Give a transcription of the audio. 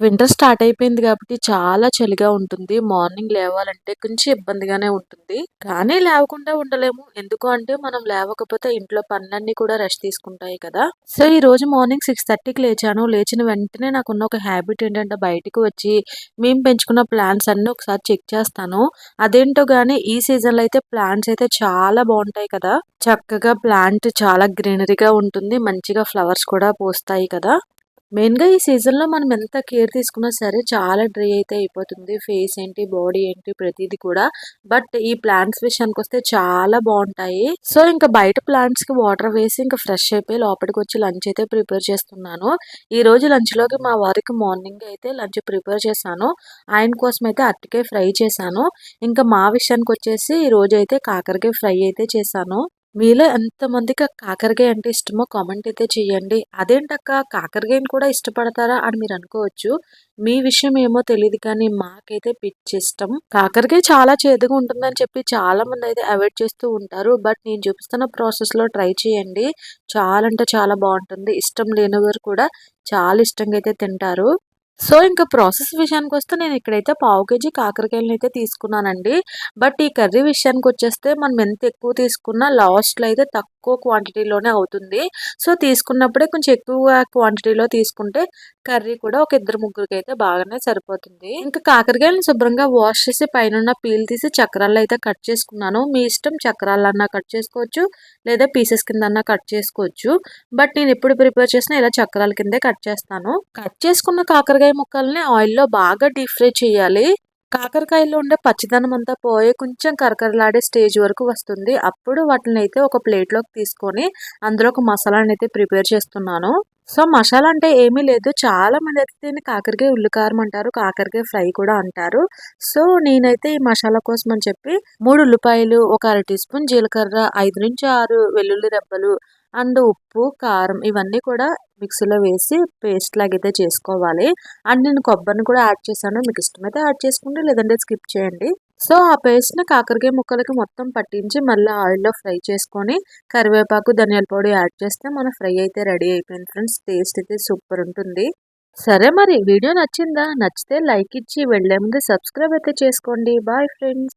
Winter start అయిపోయింది కాబట్టి చాలా చలిగా ఉంటుంది. మార్నింగ్ లేవాలంటే కొంచెం ఇబ్బందిగానే ఉంటుంది. కానీ లేవకుండా ఉండలేము. ఎందుకు అంటే మనం లేవకపోతే ఇంట్లో పనులన్నీ కూడా రెస్ట్ తీసుకుంటాయి కదా. సో ఈ రోజు మార్నింగ్ సిక్స్ థర్టీకి లేచాను. లేచిన వెంటనే నాకున్న ఒక హ్యాబిట్ ఏంటంటే బయటకు వచ్చి మేము పెంచుకున్న ప్లాంట్స్ అన్నీ ఒకసారి చెక్ చేస్తాను. అదేంటో కానీ ఈ సీజన్లో అయితే ప్లాంట్స్ అయితే చాలా బాగుంటాయి కదా. చక్కగా ప్లాంట్ చాలా గ్రీనరీగా ఉంటుంది. మంచిగా ఫ్లవర్స్ కూడా పూస్తాయి కదా. మెయిన్గా ఈ సీజన్లో మనం ఎంత కేర్ తీసుకున్నా సరే చాలా డ్రై అయితే అయిపోతుంది. ఫేస్ ఏంటి బాడీ ఏంటి ప్రతిదీ కూడా. బట్ ఈ ప్లాంట్స్ విషయానికి వస్తే చాలా బాగుంటాయి. సో ఇంకా బయట ప్లాంట్స్కి వాటర్ వేసి ఇంకా ఫ్రెష్ అయిపోయి లోపలికి వచ్చి లంచ్ అయితే ప్రిపేర్ చేస్తున్నాను. ఈ రోజు లంచ్లోకి మా వారికి మార్నింగ్ అయితే లంచ్ ప్రిపేర్ చేశాను. ఆయన కోసం అయితే అరటికాయ ఫ్రై చేశాను. ఇంకా మా విషయానికి వచ్చేసి ఈ రోజు అయితే కాకరకాయ ఫ్రై అయితే చేశాను. మీలో ఎంతమందికి కాకరకాయ అంటే ఇష్టమో కామెంట్ అయితే చేయండి. అదేంటక్క? కాకరకాయని కూడా ఇష్టపడతారా అని మీరు అనుకోవచ్చు. మీ విషయం ఏమో తెలియదు కానీ మాకైతే పిచ్చి ఇష్టం. కాకరకాయ చాలా చేదుగా ఉంటుందని చెప్పి చాలా మంది అయితే అవాయిడ్ చేస్తూ ఉంటారు. బట్ నేను చూపిస్తున్న ప్రాసెస్లో ట్రై చేయండి. చాలా అంటే చాలా బాగుంటుంది. ఇష్టం లేని వారు కూడా చాలా ఇష్టంగా అయితే తింటారు. సో ఇంకా ప్రాసెస్ విషయానికి వస్తే నేను ఇక్కడైతే పావు కేజీ కాకరకాయలను అయితే తీసుకున్నానండి. బట్ ఈ కర్రీ విషయానికి వచ్చేస్తే మనం ఎంత ఎక్కువ తీసుకున్నా లాస్ట్లో అయితే తక్కువ క్వాంటిటీలోనే అవుతుంది. సో తీసుకున్నప్పుడే కొంచెం ఎక్కువ క్వాంటిటీలో తీసుకుంటే కర్రీ కూడా ఒక ఇద్దరు ముగ్గురికి అయితే బాగానే సరిపోతుంది. ఇంకా కాకరకాయలను శుభ్రంగా వాష్ చేసి పైన పీల్ తీసి చక్రాల్లో అయితే కట్ చేసుకున్నాను. మీ ఇష్టం చక్రాలన్నా కట్ చేసుకోవచ్చు లేదా పీసెస్ కింద కట్ చేసుకోవచ్చు. బట్ నేను ఎప్పుడు ప్రిపేర్ చేసినా ఇలా చక్రాల కిందే కట్ చేస్తాను. కట్ చేసుకున్న కాకరకాయ ముక్కల్ని ఆయిల్లో బాగా డీప్ ఫ్రై చేయాలి. కాకరకాయలో ఉండే పచ్చిదనం అంతా పోయి కొంచెం కరకరలాడే స్టేజ్ వరకు వస్తుంది. అప్పుడు వాటిని అయితే ఒక ప్లేట్లోకి తీసుకొని అందులో ఒక మసాలాని అయితే ప్రిపేర్ చేస్తున్నాను. సో మసాలా అంటే ఏమీ లేదు. చాలా మంది అయితే దీన్ని కాకరకాయ ఉల్లికారం అంటారు కాకరకాయ ఫ్రై కూడా అంటారు. సో నేనైతే ఈ మసాలా కోసం అని చెప్పి మూడు ఉల్లిపాయలు ఒక అర టీ స్పూన్ జీలకర్ర ఐదు నుంచి ఆరు వెల్లుల్లి రెబ్బలు అండ్ ఉప్పు కారం ఇవన్నీ కూడా మిక్సీలో వేసి పేస్ట్ లాగైతే చేసుకోవాలి. అండ్ నేను కొబ్బరిని కూడా యాడ్ చేశాను. మీకు ఇష్టమైతే యాడ్ చేసుకోండి లేదంటే స్కిప్ చేయండి. సో ఆ పేస్ట్ని కాకరకాయ ముక్కలకి మొత్తం పట్టించి మళ్ళీ ఆయిల్లో ఫ్రై చేసుకొని కరివేపాకు ధనియాల పొడి యాడ్ చేస్తే మన ఫ్రై అయితే రెడీ అయిపోయింది ఫ్రెండ్స్. టేస్ట్ అయితే సూపర్ ఉంటుంది. సరే మరి వీడియో నచ్చిందా? నచ్చితే లైక్ ఇచ్చి వెళ్ళే ముందు సబ్స్క్రైబ్ అయితే చేసుకోండి. Bye friends.